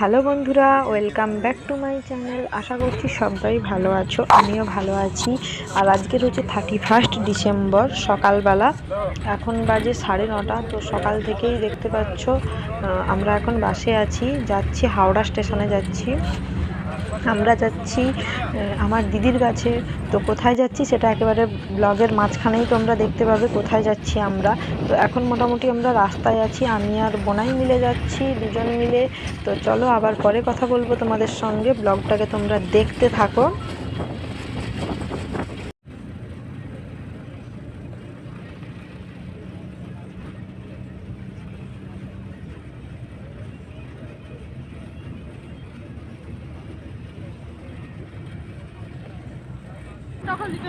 Hello বন্ধুরা, welcome back to my channel. আশা করছি সবাই ভালো আছো, আমিও ভালো আছি। আর আজকের হচ্ছে থার্টি ফার্স্ট ডিসেম্বর, সকালবেলা। এখন বাজে সাড়ে নটা, তো সকাল থেকেই দেখতে পাচ্ছ আমরা এখন বাসে আছি। যাচ্ছি হাওড়া স্টেশনে যাচ্ছি। আমরা যাচ্ছি আমার দিদির কাছে। তো কোথায় যাচ্ছি সেটা একেবারে ব্লগের মাঝখানেই তোমরা দেখতে পাবে, কোথায় যাচ্ছি আমরা। তো এখন মোটামুটি আমরা রাস্তায় আছি, আমি আর বোনাই মিলে যাচ্ছি, দুজন মিলে। তো চলো আবার পরে কথা বলব তোমাদের সঙ্গে, ব্লগটাকে তোমরা দেখতে থাকো। 好几个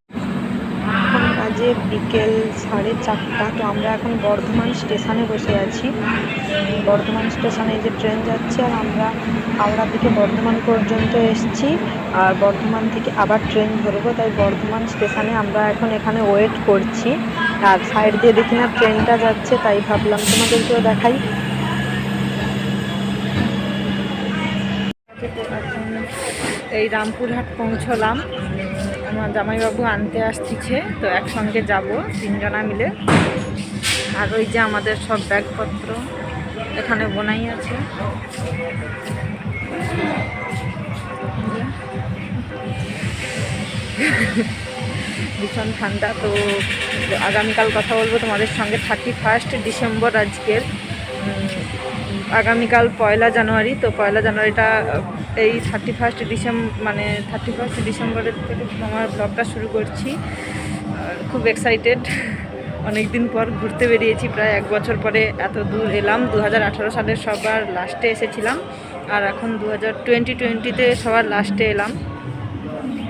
বাজে বিকেল সাড়ে চারটা। তো আমরা এখন বর্ধমান স্টেশনে বসে আছি। বর্ধমান স্টেশনে যে ট্রেন যাচ্ছে আর আমরা হাওড়া থেকে বর্ধমান পর্যন্ত এসেছি। আর বর্ধমান থেকে আবার ট্রেন ধরবো, তাই বর্ধমান স্টেশনে আমরা এখন এখানে ওয়েট করছি। আর সাইড দিয়ে দেখি না ট্রেনটা যাচ্ছে, তাই ভাবলাম তোমাদেরকেও দেখাই। এই রামপুরহাট পৌঁছলাম। আমার জামাইবাবু আনতে আসতেছে, তো একসঙ্গে যাব, তিনজনা মিলে। আর ওই যে আমাদের সব ব্যাগপত্র, এখানে বোনাই আছে। ভীষণ ঠান্ডা, তো আগামীকাল কথা বলব তোমাদের সঙ্গে। থার্টি ফার্স্ট ডিসেম্বর আজকের। আগামীকাল পয়লা জানুয়ারি, তো পয়লা জানুয়ারিটা, এই থার্টি ফার্স্ট ডিসেম্বর মানে থার্টি ফার্স্ট ডিসেম্বরের থেকে আমার ব্লগটা শুরু করছি। খুব এক্সাইটেড অনেক দিন পর ঘুরতে বেরিয়েছি, প্রায় এক বছর পরে এত দূর এলাম। দু হাজার আঠারো সালের সবার লাস্টে এসেছিলাম। আর এখন দু হাজার টোয়েন্টি টোয়েন্টিতে সবার লাস্টে এলাম।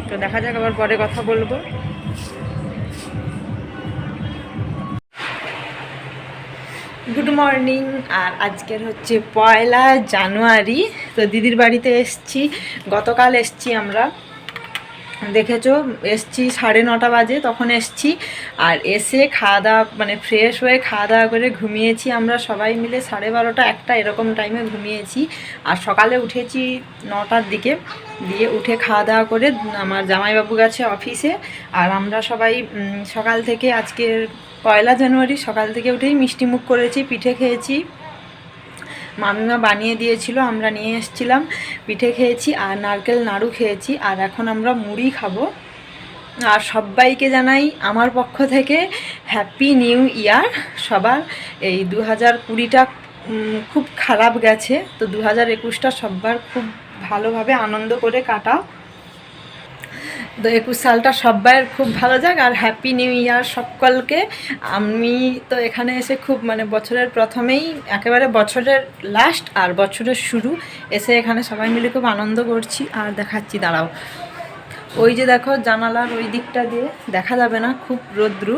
তো দেখা যাক আবার পরে কথা বলব। গুড মর্নিং আর আজকের হচ্ছে পয়লা জানুয়ারি। তো দিদির বাড়িতে এসছি। গতকাল এসছি আমরা। দেখেছ, এসছি সাড়ে নটা বাজে, তখন এসছি। আর এসে খাওয়া দাওয়া মানে ফ্রেশ হয়ে খাওয়া দাওয়া করে ঘুমিয়েছি আমরা সবাই মিলে। সাড়ে বারোটা, একটা এরকম টাইমে ঘুমিয়েছি। আর সকালে উঠেছি নটার দিকে। দিয়ে উঠে খাওয়া দাওয়া করে আমার জামাইবাবু গেছে অফিসে আর আমরা সবাই সকাল থেকে আজকের পয়লা জানুয়ারি সকাল থেকে উঠেই মিষ্টি মুখ করেছি, পিঠে খেয়েছি। মামিমা বানিয়ে দিয়েছিল, আমরা নিয়ে এসেছিলাম, পিঠে খেয়েছি আর নারকেল নাড়ু খেয়েছি আর এখন আমরা মুড়ি খাব। আর সবাইকে জানাই আমার পক্ষ থেকে হ্যাপি নিউ ইয়ার সবার এই দু হাজার কুড়িটা খুব খারাপ গেছে, তো দু হাজার একুশটা সবার খুব ভালোভাবে আনন্দ করে কাটাও। তো একুশ সালটা সবাইয়ের খুব ভালো যাক আর হ্যাপি নিউ ইয়ার সকলকে। আমি তো এখানে এসে খুব মানে বছরের প্রথমেই, একেবারে বছরের লাস্ট আর বছরের শুরু এসে এখানে সবাই মিলে খুব আনন্দ করছি আর দেখাচ্ছি, দাঁড়াও। ওই যে দেখো জানালার ওই দিকটা দিয়ে, দেখা যাবে না খুব রোদ্রু।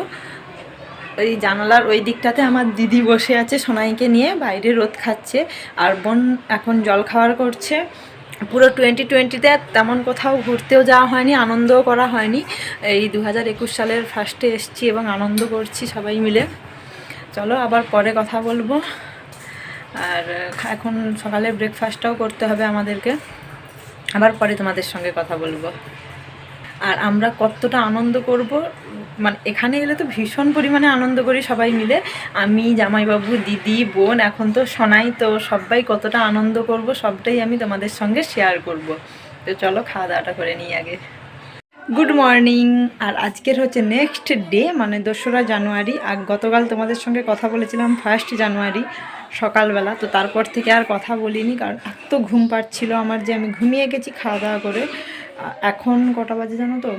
ওই জানালার ওই দিকটাতে আমার দিদি বসে আছে সোনাইকে নিয়ে, বাইরে রোদ খাচ্ছে আর বোন এখন জল খাওয়ার করছে। পুরো টোয়েন্টি টোয়েন্টিতে তেমন কোথাও ঘুরতেও যাওয়া হয়নি, আনন্দও করা হয়নি। এই দু হাজার একুশ সালের ফার্স্টে এসছি এবং আনন্দ করছি সবাই মিলে। চলো আবার পরে কথা বলব। আর, এখন সকালে ব্রেকফাস্টটাও করতে হবে আমাদেরকে। আবার পরে তোমাদের সঙ্গে কথা বলব। আর আমরা কতটা আনন্দ করব মানে এখানে এলে তো ভীষণ পরিমাণে আনন্দ করি সবাই মিলে। আমি, জামাইবাবু, দিদি, বোন, এখন তো শোনাই তো সবাই কতটা আনন্দ করব সবটাই আমি তোমাদের সঙ্গে শেয়ার করব। তো চলো খাওয়া দাওয়াটা করে নিই আগে। গুড মর্নিং আর আজকের হচ্ছে নেক্সট ডে মানে দোসরা জানুয়ারি। আর গতকাল তোমাদের সঙ্গে কথা বলেছিলাম ফার্স্ট জানুয়ারি, সকালবেলা। তো তারপর থেকে আর কথা বলিনি, কারণ এত ঘুম পাচ্ছিল আমার যে আমি ঘুমিয়ে গেছি খাওয়া দাওয়া করে। এখন কটা বাজে জানো তো?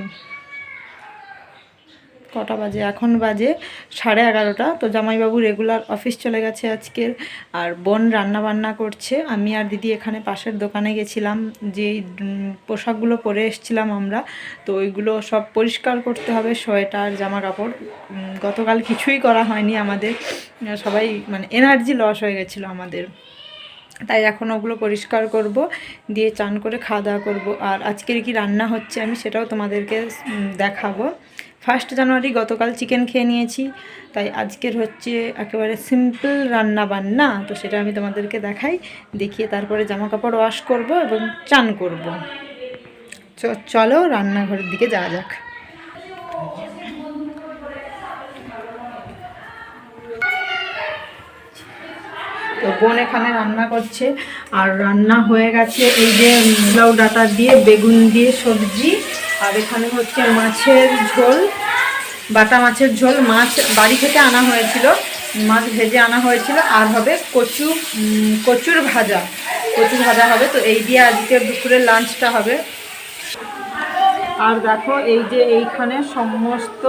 কটা বাজে? এখন বাজে সাড়ে এগারোটা। তো জামাইবাবু রেগুলার অফিস চলে গেছে আজকের। আর বোন রান্না বান্না করছে। আমি আর দিদি এখানে পাশের দোকানে গেছিলাম। যে পোশাকগুলো পরে এসেছিলাম আমরা। তো ওইগুলো সব পরিষ্কার করতে হবে। সোয়েটার জামা কাপড় গতকাল কিছুই করা হয়নি আমাদের। সবাই মানে এনার্জি লস হয়ে গেছিল আমাদের। তাই এখন ওগুলো পরিষ্কার করব, দিয়ে চান করে খাওয়া দাওয়া করব। আর আজকের কি রান্না হচ্ছে আমি সেটাও তোমাদেরকে দেখাবো। ফার্স্ট জানুয়ারি গতকাল চিকেন খেয়ে নিয়েছি, তাই আজকের হচ্ছে একেবারে সিম্পল রান্না বান্না, তো সেটা আমি তোমাদেরকে দেখাই, দেখিয়ে তারপরে জামা কাপড় ওয়াশ করব এবং চান করব। চলো রান্নাঘরের দিকে যাওয়া যাক। তো বোন এখানে রান্না করছে, আর রান্না হয়ে গেছে এই যে লাউ ডাটা দিয়ে, বেগুন দিয়ে সবজি, আর এখানে হচ্ছে মাছের ঝোল, বাটা মাছের ঝোল, মাছ বাড়ি থেকে আনা হয়েছিল, মাছ ভেজে আনা হয়েছিল, আর হবে কচু কচুর ভাজা কচুর ভাজা হবে, তো এই দিয়ে আজকে দুপুরের লাঞ্চটা হবে। আর দেখো এই যে এইখানে সমস্ত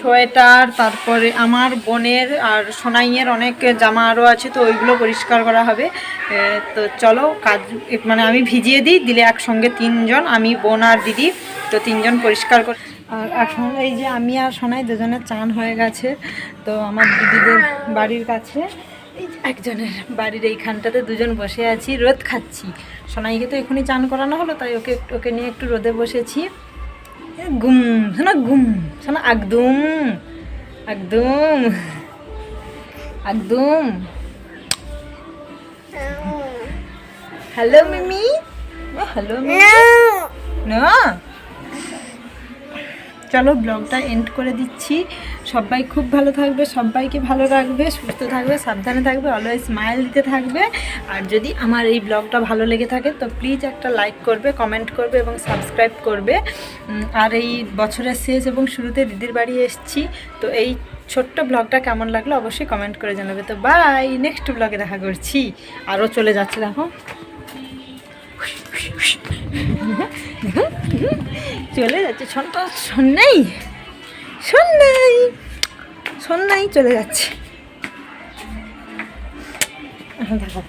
সোয়েটার, তারপরে আমার বোনের আর সোনাইয়ের অনেক জামা আরও আছে, তো ওইগুলো পরিষ্কার করা হবে। তো চলো, কাজ মানে আমি ভিজিয়ে দিই, দিলে একসঙ্গে তিনজন, আমি বোন আর দিদি, তো তিনজন পরিষ্কার কর আর এখন এই যে আমি আর সোনাই দুজনের চান হয়ে গেছে, তো আমার দিদিদের বাড়ির কাছে একজনের বাড়ির এইখানটাতে দুজন বসে আছি, রোদ খাচ্ছি। সোনাইকে তো এখনই চান করানো হলো, তাই ওকে ওকে নিয়ে একটু রোদে বসেছি। গুম শোনা গুম শোনা একদম একদম একদম হ্যালো মিমি হ্যালো না চলো ব্লগটা এন্ড করে দিচ্ছি। সবাই খুব ভালো থাকবে, সবাইকে ভালো রাখবে, সুস্থ থাকবে, সাবধানে থাকবে অলওয়েজ স্মাইল দিতে থাকবে। আর যদি আমার এই ব্লগটা ভালো লেগে থাকে, তো প্লিজ একটা লাইক করবে কমেন্ট করবে এবং সাবস্ক্রাইব করবে। আর এই বছরের শেষ এবং শুরুতে দিদির বাড়ি এসেছি, তো এই ছোট্ট ব্লগটা কেমন লাগল অবশ্যই কমেন্ট করে জানাবে। তো বাই নেক্সট ব্লগে দেখা করছি। আরও চলে যাচ্ছে, দেখো। চলে যাচ্ছে শোন নেই। শোন নাই। চলে যাচ্ছে। দেখো।